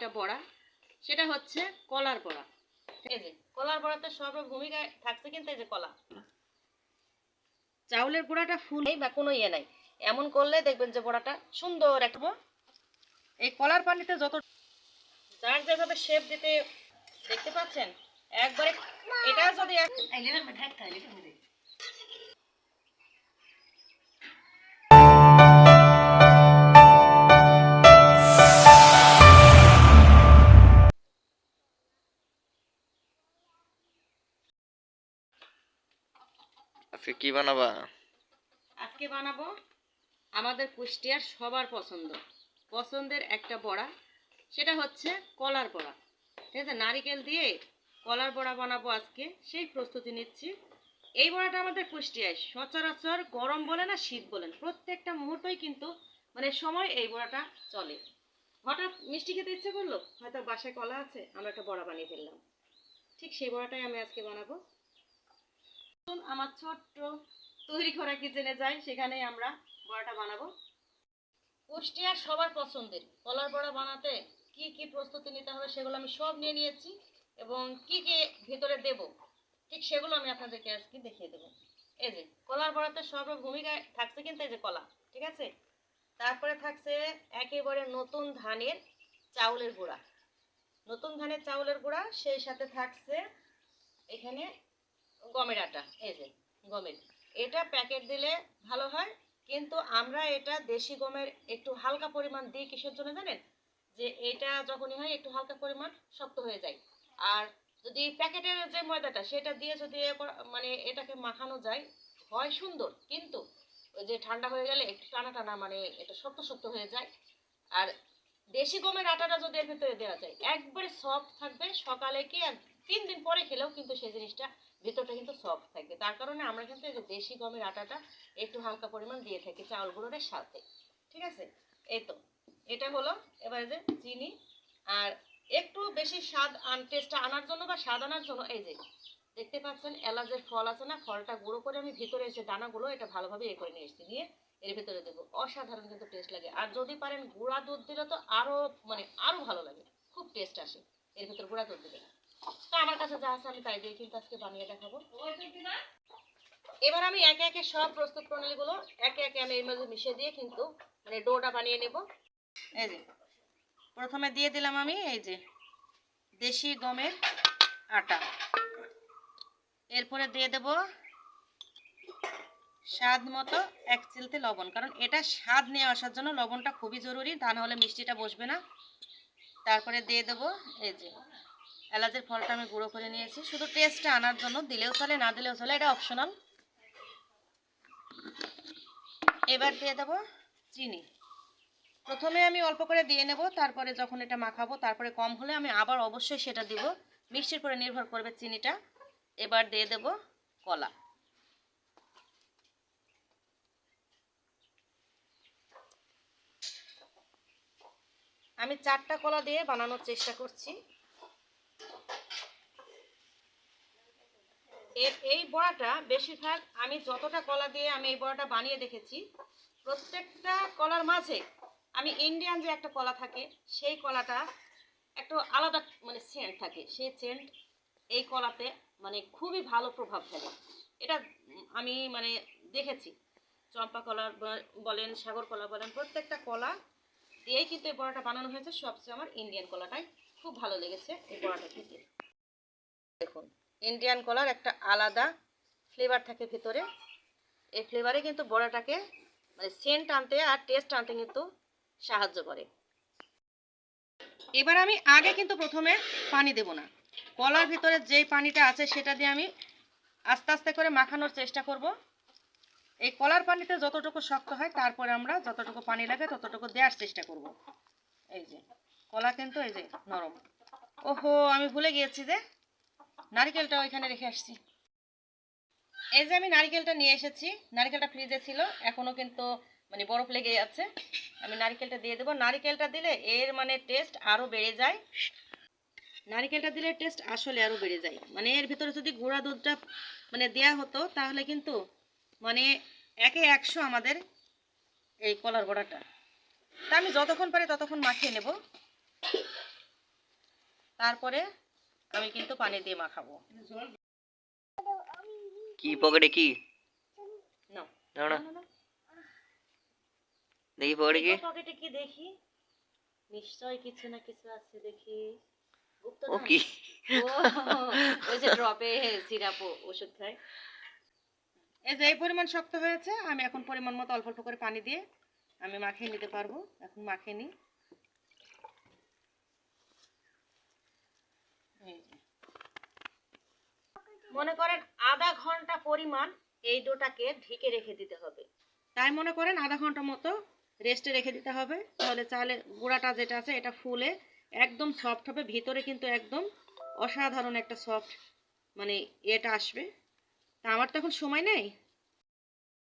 একটা বড়া সেটা হচ্ছে কলার বড়া। এই যে কলার বড়াতে সব ভূমিকায় থাকছে কিন্তু এই যে কলা। চাউলের গুঁড়াটা ফুল নেই বা কোনো ইয়ে নাই। এমন করলে দেখবেন যে বড়াটা সুন্দর একটা এই কলার পানিতে যত যার যেভাবে শেপ দিতে দেখতে পাচ্ছেন একবারে এটা যদি আজকে কি বানাবা? আজকে বানাবো আমাদের কুষ্টিয়ার সবার পছন্দ। পছন্দের একটা বড়া। সেটা হচ্ছে কলার বড়া। ঠিক আছে? নারিকেল দিয়ে কলার বড়া বানাবো আজকে। সেই প্রস্তুতি নিচ্ছি। এই বড়াটা আমাদের কুষ্টিয়ায় সচরাচর গরম বলে না, শীত বলেন প্রত্যেকটা মুহূর্তই কিন্তু মানে সময় এই বড়াটা চলে। হঠাৎ মিষ্টি খেতে ইচ্ছে করল? হয়তো বাসায় কলা আছে, আমরা একটা বড়া বানিয়ে ফেললাম। ঠিক সেই বড়াটাই আমি আজকে বানাবো। আমার ছোট্ট তৈরি করা কিচেনে যাই, সেখানে আমরা বড়াটা বানাবো। কুষ্টিয়ার সবার পছন্দের। কলার বড়া বানাতে কি কি প্রস্তুতি নিতে হবে সেগুলো আমি সব নিয়ে নিয়েছি এবং কি কি ভিতরে দেব, ঠিক সেগুলো আমি আপনাদেরকে আজকে দেখিয়ে দেবো। এই যে, কলার বড়াতে সব ভূমিকায় থাকছে কিন্তু এই যে কলা, ঠিক আছে? তারপরে থাকছে একেবারে নতুন ধানের চাউলের গুঁড়া। নতুন ধানের চাউলের গুঁড়া, সেই সাথে থাকছে এখানে গমের আটা, এই যে গমের। এটা প্যাকেট দিলে ভালো হয়, কিন্তু আমরা এটা দেশি গমের একটু হালকা পরিমাণ দিই কিসের জন্য জানেন? যে এটা যখনই হয় একটু হালকা পরিমাণ শক্ত হয়ে যায়। আর যদি প্যাকেটের যে ময়দাটা, সেটা দিয়ে যদি মানে এটাকে মাখানো যায়, হয় সুন্দর, কিন্তু ওই যে ঠান্ডা হয়ে গেলে একটু টানা টানা মানে এটা শক্ত শক্ত হয়ে যায়। আর দেশি গমের আটাটা যদি এর ভিতরে দেওয়া যায়, একবারে সফট থাকবে, সকালে কি আর তিন দিন পরে খেলেও কিন্তু সেই জিনিসটা ভেতরটা কিন্তু সফট থাকবে। তার কারণে আমরা কিন্তু এই যে দেশি গমের আটাটা একটু হালকা পরিমাণ দিয়ে থাকি চাউল গুঁড়োর সাথে। ঠিক আছে? এই তো, এটা হলো এবারে যে চিনি, আর একটু বেশি স্বাদ আন টেস্টটা আনার জন্য বা স্বাদ আনার জন্য, এই যে দেখতে পাচ্ছেন এলাচের ফল আছে না, ফলটা গুঁড়ো করে আমি ভিতরে এসে দানাগুলো, এটা ভালোভাবে এ করে নিয়ে এসেছি, নিয়ে এর ভিতরে দেবো। অসাধারণ কিন্তু টেস্ট লাগে। আর যদি পারেন গুঁড়া দুধ দিলে তো আরও মানে আরও ভালো লাগে, খুব টেস্ট আসে। এর ভিতরে গুঁড়া দুধ দিলে। তো আমার কাছে যা আছে আমি তাই দিয়ে কিন্তু আজকে বানিয়ে দেখাবো। এবার আমি একে একে সব প্রস্তুত প্রণালীগুলো একে একে আমি এর মধ্যে মিশিয়ে দিয়ে কিন্তু মানে ডোটা বানিয়ে নেব। এই যে, প্রথমে দিয়ে দিলাম আমি এই যে দেশি গমের আটা। এরপরে দিয়ে দেব স্বাদ মতো এক চিলতে লবণ, কারণ এটা স্বাদ নিয়ে আসার জন্য লবণটা খুবই জরুরি, তা নাহলে মিষ্টিটা বসবে না। তারপরে দিয়ে দেবো এই যে এলাচের ফলটা আমি গুঁড়ো করে নিয়েছি। শুধু টেস্টটা আনার জন্য, দিলেও চলে, না দিলেও চলে, এটা অপশনাল এবার দিয়ে দেবো চিনি। প্রথমে আমি অল্প করে দিয়ে নেব, তারপরে যখন এটা মাখাবো, তারপরে কম হলে আমি আবার অবশ্যই সেটা দিব। মিষ্টির পরে নির্ভর করবে চিনিটা। এবার দিয়ে দেব কলা। আমি চারটা কলা দিয়ে বানানোর চেষ্টা করছি। এর এই বড়াটা বেশিরভাগ আমি যতটা কলা দিয়ে আমি এই বড়াটা বানিয়ে দেখেছি, প্রত্যেকটা কলার মাঝে আমি ইন্ডিয়ান যে একটা কলা থাকে, সেই কলাটা একটু আলাদা মানে সেন্ট থাকে। সেই সেন্ট এই কলাতে মানে খুবই ভালো প্রভাব ফেলে। এটা আমি মানে দেখেছি। চম্পা কলা বলেন, সাগর কলা বলেন, প্রত্যেকটা কলা দিয়েই কিন্তু এই বড়াটা বানানো হয়েছে। সবচেয়ে আমার ইন্ডিয়ান কলাটাই। খুব ভালো লেগেছে এই বড়াটা খেতে। দেখুন ইন্ডিয়ান কলার একটা আলাদা ফ্লেভার থাকে ভিতরে। এই ফ্লেভারে কিন্তু বড়াটাকে মানে সেন্ট আনতে আর টেস্ট আনতে কিন্তু সাহায্য করে। এবার আমি আগে কিন্তু প্রথমে পানি দেব না। কলার ভিতরে যেই পানিটা আছে সেটা দিয়ে আমি আস্তে আস্তে করে মাখানোর চেষ্টা করব। এই কলার পানিতে যতটুকু শক্ত হয়, তারপরে আমরা যতটুকু পানি লাগে ততটুকু দেওয়ার চেষ্টা করব। এই যে। কলা কিন্তু এই যে নরম। ওহো, আমি ভুলে গিয়েছি যে। নারকেলটা ওইখানে রেখে আসছি। এই যে আমি নারকেলটা নিয়ে এসেছি, নারকেলটা ফ্রিজে ছিল, এখনও কিন্তু মানে বরফ লেগে যাচ্ছে আমি নারকেলটা দিয়ে দেবো। নারকেলটা দিলে এর মানে টেস্ট আরও বেড়ে যায়। নারকেলটা দিলে টেস্ট আসলে আরও বেড়ে যায়। মানে এর ভিতরে যদি গুঁড়া দুধটা মানে দেয়া হতো, তাহলে কিন্তু মানে একে একশো আমাদের এই কলার গোড়াটা তা আমি যতক্ষণ পারি ততক্ষণ মাখিয়ে নেব। তারপরে আমি কিন্তু পানি দিয়ে মাখাবো। কি পকেটে কি? না। দেখি পকেটে কি? পকেটে কি দেখি? নিশ্চয় কিছু না কিছু আছে দেখি। ও কি? ওই যে ড্রপে সিরাপ ওষুধ খায়। এই যে এই পরিমাণ শক্ত হয়েছে আমি এখন পরিমাণ মতো অল্প অল্প করে পানি দিয়ে আমি মাখিয়ে নিতে পারব। এখন মাখিয়ে নিই এই যে। মনে করেন আধা ঘণ্টা পরিমাণ এই ডোটাকে ঢেকে রেখে দিতে হবে। তাই মনে করেন আধা ঘণ্টা মতো রেস্টে রেখে দিতে হবে। তাহলে চালে গুঁড়াটা যেটা আছে এটা ফুলে একদম সফট হবে। ভিতরে কিন্তু একদম অসাধারণ একটা সফট মানে এটা আসবে। তা আমার তো এখন সময় নেই।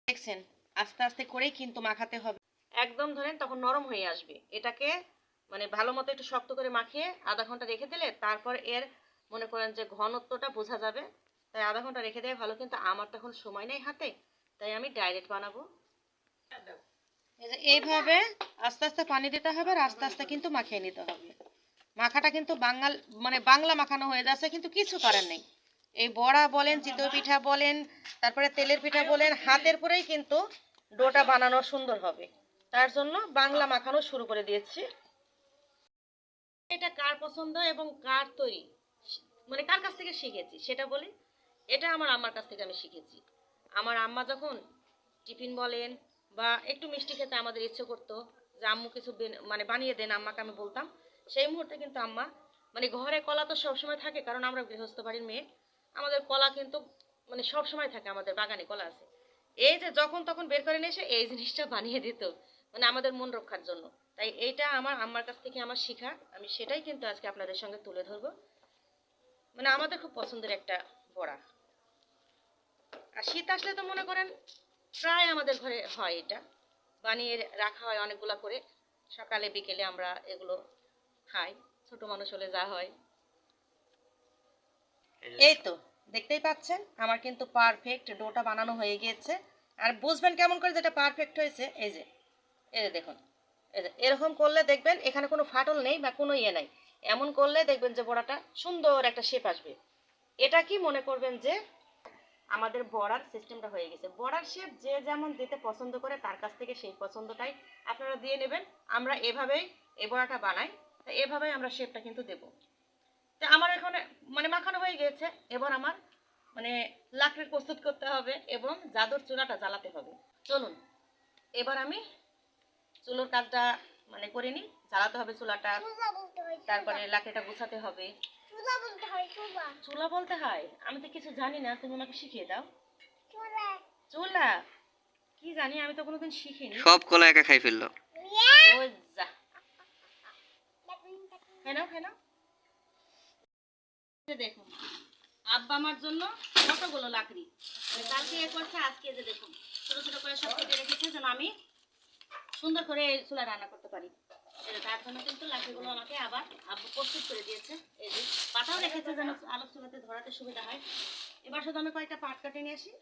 দেখছেন আস্তে আস্তে করেই কিন্তু মাখাতে হবে। একদম ধরেন তখন নরম হয়ে আসবে। এটাকে মানে ভালো মতো একটু শক্ত করে মাখিয়ে আধা ঘণ্টা রেখে দিলে তারপর এর মনে করেন যে ঘনত্বটা বোঝা যাবে। তাই আধা ঘণ্টা রেখে দেওয়া ভালো। কিন্তু আমার তখন সময় নেই হাতে, তাই আমি ডাইরেক্ট বানাবো। এইভাবে আস্তে আস্তে পানি দিতে হবে আর আস্তে আস্তে কিন্তু মাখিয়ে নিতে হবে। মাখাটা কিন্তু বাঙাল মানে বাংলা মাখানো হয়ে যাচ্ছে, কিন্তু কিছু করার নেই। এই বড়া বলেন, চিতই পিঠা বলেন, তারপরে তেলের পিঠা বলেন, হাতের পরেই কিন্তু ডোটা বানানো সুন্দর হবে। তার জন্য বাংলা মাখানো শুরু করে দিয়েছি। এটা কার পছন্দ এবং কার তৈরি? মানে কার কাছ থেকে শিখেছি, সেটা বলি। এটা আমার আম্মার কাছ থেকে আমি শিখেছি। আমার আম্মা যখন টিফিন বলেন বা একটু মিষ্টি খেতে আমাদের ইচ্ছে করতো, যে আম্মু কিছু মানে বানিয়ে দেন, আম্মাকে আমি বলতাম, সেই মুহূর্তে কিন্তু আম্মা মানে ঘরে কলা তো সবসময় থাকে, কারণ আমরা গৃহস্থ বাড়ির মেয়ে, আমাদের কলা কিন্তু মানে সবসময় থাকে, আমাদের বাগানে কলা আছে। এই যে যখন তখন বের করে নিয়ে এসে এই জিনিসটা বানিয়ে দিত মানে আমাদের মন রক্ষার জন্য। তাই এইটা আমার আম্মার কাছ থেকে আমার শেখা, আমি সেটাই কিন্তু আজকে আপনাদের সঙ্গে তুলে ধরবো। মানে আমাদের খুব পছন্দের একটা বড়া। আর শীত আসলে তো মনে করেন প্রায় আমাদের ঘরে হয় এটা। বানিয়ে রাখা হয় অনেকগুলা করে। সকালে বিকেলে আমরা এগুলো খাই। ছোট মানুষ হলে যা হয়। এই তো দেখতেই পাচ্ছেন আমার কিন্তু পারফেক্ট ডোটা বানানো হয়ে গিয়েছে। আর বুঝবেন কেমন করে যেটা পারফেক্ট হয়েছে এই যে এই যে দেখুন এই যে এরকম করলে দেখবেন এখানে কোনো ফাটল নেই বা কোনো ইয়ে নাই। এমন করলে দেখবেন যে বড়াটা সুন্দর একটা শেপ আসবে। এটা কি মনে করবেন যে আমাদের বড়ার সিস্টেমটা হয়ে গেছে। বড়ার শেপ যে যেমন দিতে পছন্দ করে তার কাছ থেকে সেই পছন্দটাই আপনারা দিয়ে নেবেন। আমরা এভাবেই এই বড়াটা বানাই তো এভাবেই আমরা শেপটা কিন্তু দেবো। তো আমার এখানে মানে মাখানো হয়ে গেছে। এবার আমার মানে লাকড়ির প্রস্তুত করতে হবে এবং জাদুর চুলাটা জ্বালাতে হবে। চলুন এবার আমি চুলোর কাজটা মানে করে নিই। জ্বালাতে হবে চুলাটা। তারপরে লাকড়িটা গুছাতে হবে। চুলা বলতে হয় চুলা। চুলা বলতে হয়? আমি তো কিছু জানি না তুমি আমাকে শিখিয়ে দাও। চুলা। চুলা? কি জানি আমি তো কোনোদিন শিখিনি। সব কলা একা খাই ফেলল। ও হেন হেন আব্বা আমার জন্য কতগুলো লাকড়ি? মানে কালকে এ করছে আজকে যে দেখুন ছোট ছোট করে সব কেটে রেখেছে যেন আমি সুন্দর করে চুলা রান্না করতে পারি। তার প্রস্তুত করে দিয়েছে। হয়। এবার শুধু আমি কয়েকটা পাট কাটে নিয়ে আসি।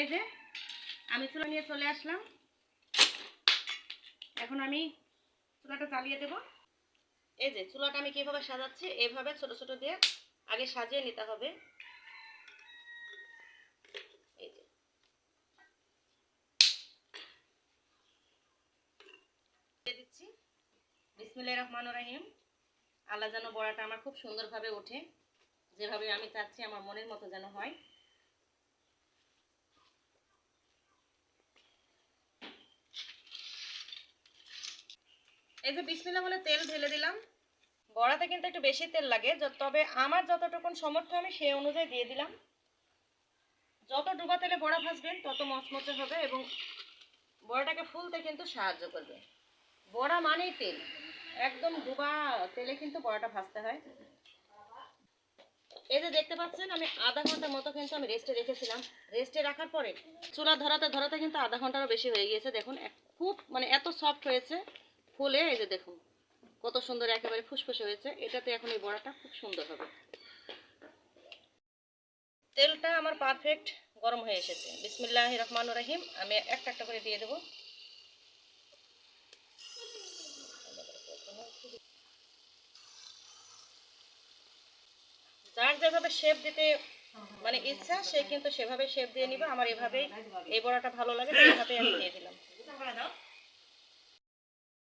এই যে আমি চুলা নিয়ে চলে আসলাম। এখন আমি চুলাটা চালিয়ে দেব। এই যে চুলাটা আমি কীভাবে সাজাচ্ছি, এইভাবে ছোট ছোট দিয়ে আগে সাজিয়ে নিতে হবে এই যে দিয়ে দিচ্ছি বিসমিল্লাহির রহমানির রহিম। আল্লাহ যেন বড়াটা আমার খুব সুন্দরভাবে ওঠে, যেভাবে আমি চাচ্ছি আমার মনের মতো যেন হয়। এই যে বিসমিল্লাহ বলে তেল ঢেলে দিলাম। বড়াতে কিন্তু একটু বেশি তেল লাগে তবে আমার যতটুকুন সামর্থ্য আমি সেই অনুযায়ী দিয়ে দিলাম। যত ডুবা তেলে বড়া ভাজবেন, তত মচমচে হবে এবং বড়াটাকে ফুলতে কিন্তু সাহায্য করবে। বড়া মানেই তেল। একদম ডুবা তেলে কিন্তু বড়াটা ভাজতে হয়। এই যে দেখতে পাচ্ছেন, আমি আধা ঘণ্টা মতো কিন্তু আমি রেস্টে রেখেছিলাম। রেস্টে রাখার পরে চুলা ধরাতে ধরাতে কিন্তু আধা ঘন্টারও বেশি হয়ে গিয়েছে। দেখুন খুব মানে এত সফট হয়েছে, ফুলে, এই যে দেখুন, কত সুন্দর একেবারে ফুসফুসে হয়েছে। এটাতে এখন এই বড়াটা খুব সুন্দর হবে। তেলটা আমার পারফেক্ট গরম হয়ে এসেছে। বিসমিল্লাহ রহমান রহিম। আমি একটা একটা করে দিয়ে দেবো। যার যেভাবে শেপ দিতে মানে ইচ্ছা, সে কিন্তু সেভাবে শেপ দিয়ে নিবে। আমার এভাবেই এই বড়াটা ভালো লাগে এইভাবেই আমি দিয়ে দিলাম।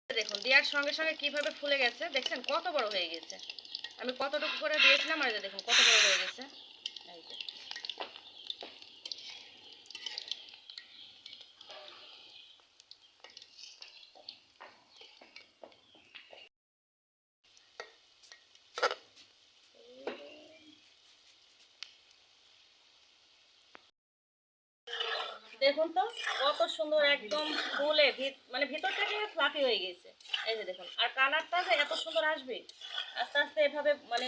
দেখুন, দেওয়ার সঙ্গে সঙ্গে কীভাবে ফুলে গেছে, দেখছেন? কত বড় হয়ে গেছে। আমি কতটুকু করে দিয়েছিলাম, আর দেখুন, কত বড় হয়ে গেছে এই যে। দেখুন তো, কত সুন্দর একদম ফুলে মানে ভিতর থেকে ফ্লাফি হয়ে গেছে এই যে দেখুন, আর কালারটা যে এত সুন্দর আসবে, আস্তে আস্তে এভাবে মানে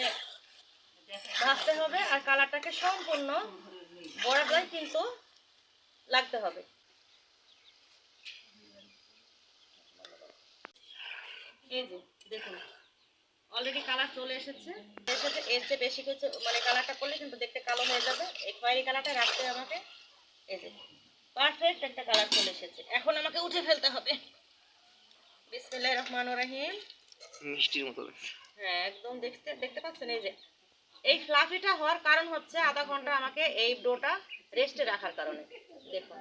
ভাজতে হবে, আর কালারটাকে সম্পূর্ণ বড়াটাই কিন্তু লাগতে হবে। এই যে দেখুন অলরেডি কালার চলে এসেছে। এসেছে, এর চেয়ে বেশি কিছু মানে কালারটা করলে কিন্তু দেখতে কালো হয়ে যাবে। এই খয়েরি কালারটা রাখতে আমাকে। এই যে পারফেক্ট একটা কালার চলে এসেছে। এখন আমাকে উঠে ফেলতে হবে। বিসমিল্লাহির রহমানির রহিম। মিষ্টির মতো। হ্যাঁ একদম দেখতে দেখতে পাচ্ছেন এই যে। এই ফ্লাফিটা হওয়ার কারণ হচ্ছে আধা ঘণ্টা আমাকে এই ডোটা রেস্টে রাখার কারণে। দেখুন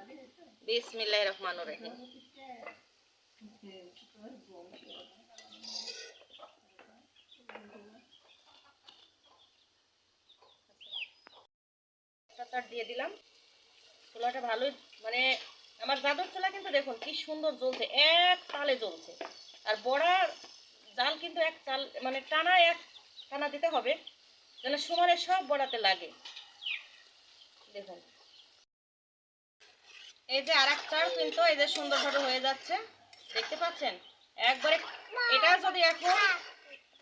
বিসমিল্লাহির রহমানির রহিম। দিয়ে দিলাম। চুলাটা ভালোই মানে আমার জাদুর চুলা কিন্তু দেখুন কি সুন্দর জ্বলছে, এক তালে জ্বলছে। আর বড়ার জাল কিন্তু এক চাল মানে টানা এক টানা দিতে হবে, যেন সমানে সব বড়াতে লাগে। দেখুন। এই যে আর চাল কিন্তু এই যে সুন্দরভাবে হয়ে যাচ্ছে, দেখতে পাচ্ছেন? একবারে এটা যদি এখন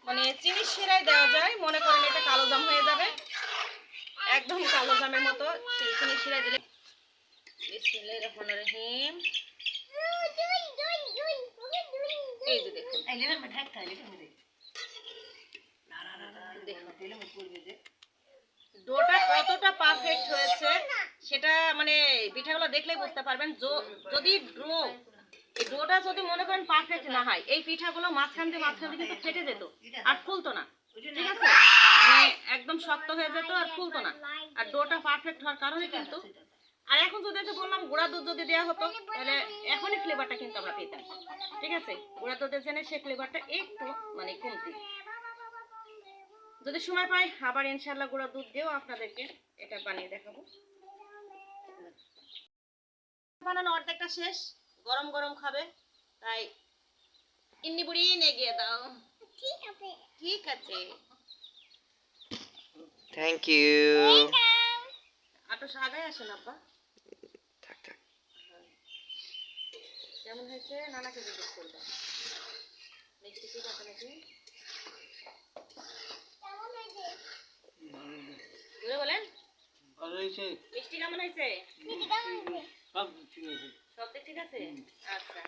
মানে চিনি শিরায় দেওয়া যায়, মনে করেন এটা কালো জাম হয়ে যাবে, একদম কালো জামের মতো চিনি শিরায় দিলে। বিসমিল্লাহির রহমানির রহিম। এই যে দেখুন। ডোটা কতটা পারফেক্ট হয়েছে সেটা মানে পিঠাগুলো দেখলেই বুঝতে পারবেন। যদি ডো এই ডোটা যদি মনে করেন পারফেক্ট না হয় এই পিঠাগুলো মাঝখান দিয়ে মাঝখান দিয়ে কিন্তু ফেটে যেত আর ফুলতো না। ঠিক আছে? মানে একদম শক্ত হয়ে যেত আর ফুলতো না। আর ডোটা পারফেক্ট হওয়ার কারণে কিন্তু আর এখন যদি এটা বললাম গুঁড়া দুধ যদি দেওয়া হতো তাহলে এখনই ফ্লেভারটা কিন্তু আমরা পেতাম ঠিক আছে? গুঁড়া দুধের জন্য সেই ফ্লেভারটা একটু মানে কমতি। যদি সময় পাই আবার ইনশাল্লাহ গুঁড়া দুধ দিয়েও আপনাদেরকে এটা বানিয়ে দেখাবো। বানানো অর্ধেকটা শেষ গরম গরম খাবে তাই ইন্নি বুড়ি নিয়ে গিয়ে দাও। ঠিক আছে। ঠিক আছে থ্যাংক ইউ আটো আগায় আসেন আব্বা থাক থাক কেমন হয়েছে? নানাকে জিজ্ঞেস করবা? মিষ্টি ঠিক আছে নাকি? কেমন বলেন। ভালো হয়েছে? মিষ্টি কেমন হয়েছে? মিষ্টি কেমন হয়েছে? সব ঠিক আছে। সব ঠিক আছে? আচ্ছা।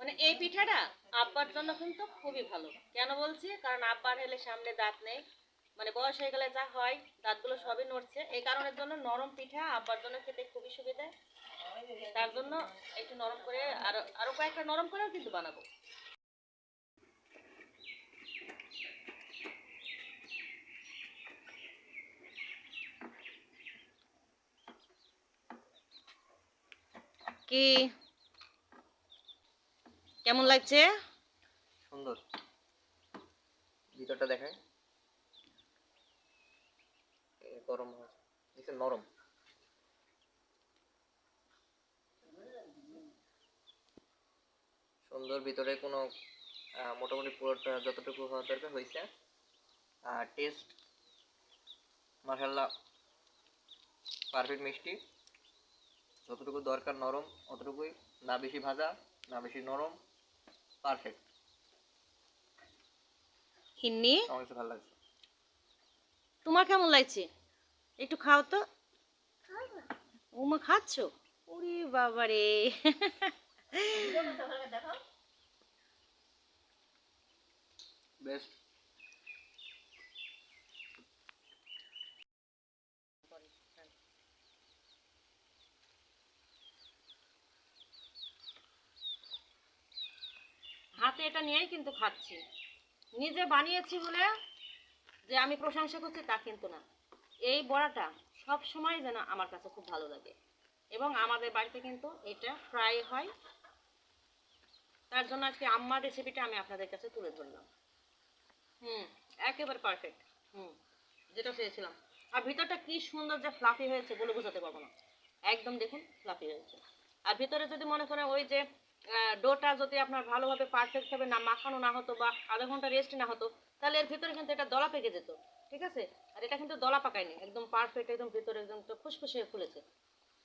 মানে এই পিঠাটা আব্বার জন্য কিন্তু খুবই ভালো। কেন বলছি? কারণ আব্বার হলে সামনে দাঁত নেই। মানে বয়স হয়ে গেলে যা হয় দাঁতগুলো সবই নড়ছে। এই কারণের জন্য নরম পিঠা আব্বার জন্য খেতে খুবই সুবিধা। তার জন্য একটু নরম করে আরও আরও কয়েকটা নরম করেও কিন্তু বানাবো। কি? কেমন লাগছে? সুন্দর। ভিতরটা দেখায় গরম নিচে নরম। সুন্দর ভিতরে কোনো মোটামুটি পুরোটা যতটুকু হওয়ার দরকার হয়েছে আর টেস্ট মাসাল্লাহ পারফেক্ট মিষ্টি। যতটুকু দরকার নরম অতটুকুই। না বেশি ভাজা না বেশি নরম পারফেক্ট হিন্নি? আমার ভালো লাগছে। তোমার কেমন লাগছে? একটু খাও তো। উমা খাচ্ছ? ওরে বাবারে। হাতে এটা নিয়েই কিন্তু খাচ্ছি। নিজে বানিয়েছি বলে যে আমি প্রশংসা করছি তা কিন্তু না। এই বড়াটা সব সময় যেন আমার কাছে খুব ভালো লাগে। এবং আমাদের বাড়িতে কিন্তু এটা ফ্রাই হয়। তার জন্য আজকে আম্মার রেসিপিটা আমি আপনাদের কাছে তুলে ধরলাম। হুম, একেবারে পারফেক্ট হুম, যেটা চেয়েছিলাম। আর ভিতরটা কি সুন্দর যে ফ্লাফি হয়েছে বলে বোঝাতে পারব না। একদম দেখুন ফ্লাফি হয়েছে। আর ভিতরে যদি মনে করেন ওই যে ডোটা যদি আপনার ভালোভাবে পারফেক্টভাবে না মাখানো না হতো বা আধা ঘণ্টা রেস্ট না হতো, তাহলে এর ভিতরে কিন্তু এটা দলা পেকে যেত। ঠিক আছে? আর এটা কিন্তু দলা পাকায়নি। একদম পারফেক্ট একদম ভিতরে একদম তো হয়ে ফুলেছে।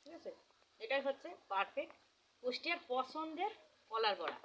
ঠিক আছে? এটাই হচ্ছে পারফেক্ট পুষ্টি আর পছন্দের কলার বড়া।